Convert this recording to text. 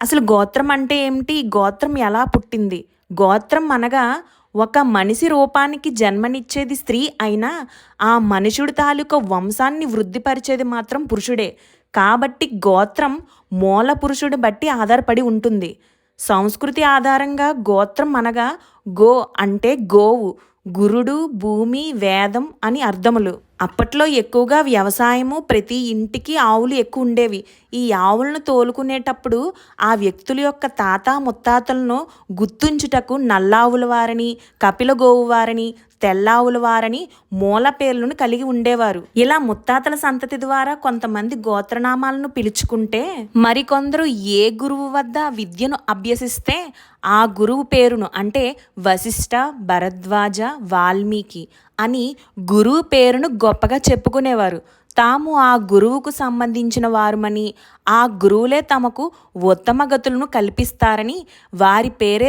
అసలు గోత్రం అంటే ఏమిటి? గోత్రం ఎలా పుట్టింది? గోత్రం అనగా ఒక మనిషి రూపానికి జన్మనిచ్చేది స్త్రీ అయినా ఆ మనుషుడి తాలూకా వంశాన్ని వృద్ధిపరిచేది మాత్రం పురుషుడే. కాబట్టి గోత్రం మూల పురుషుడు బట్టి ఆధారపడి ఉంటుంది. సంస్కృతి ఆధారంగా గోత్రం అనగా గో అంటే గోవు గురుడు భూమి వేదం అని అర్థములు. అప్పట్లో ఎక్కువగా వ్యవసాయము ప్రతి ఇంటికి ఆవులు ఎక్కువ ఉండేవి. ఈ ఆవులను తోలుకునేటప్పుడు ఆ వ్యక్తుల యొక్క తాత ముత్తాతలను గుర్తుంచుటకు నల్లావుల వారని కపిల గోవు వారని తెల్లావుల వారని మూల పేర్లను కలిగి ఉండేవారు. ఇలా ముత్తాతల సంతతి ద్వారా కొంతమంది గోత్రనామాలను పిలుచుకుంటే మరికొందరు ఏ గురువు వద్ద విద్యను అభ్యసిస్తే ఆ గురువు పేరును అంటే వశిష్ఠ భరద్వాజ వాల్మీకి అని గురువు పేరును గొప్పగా చెప్పుకునేవారు. తాము ఆ గురువుకు సంబంధించిన వారమని ఆ గురువులే తమకు ఉత్తమ గతులను కల్పిస్తారని వారి పేరే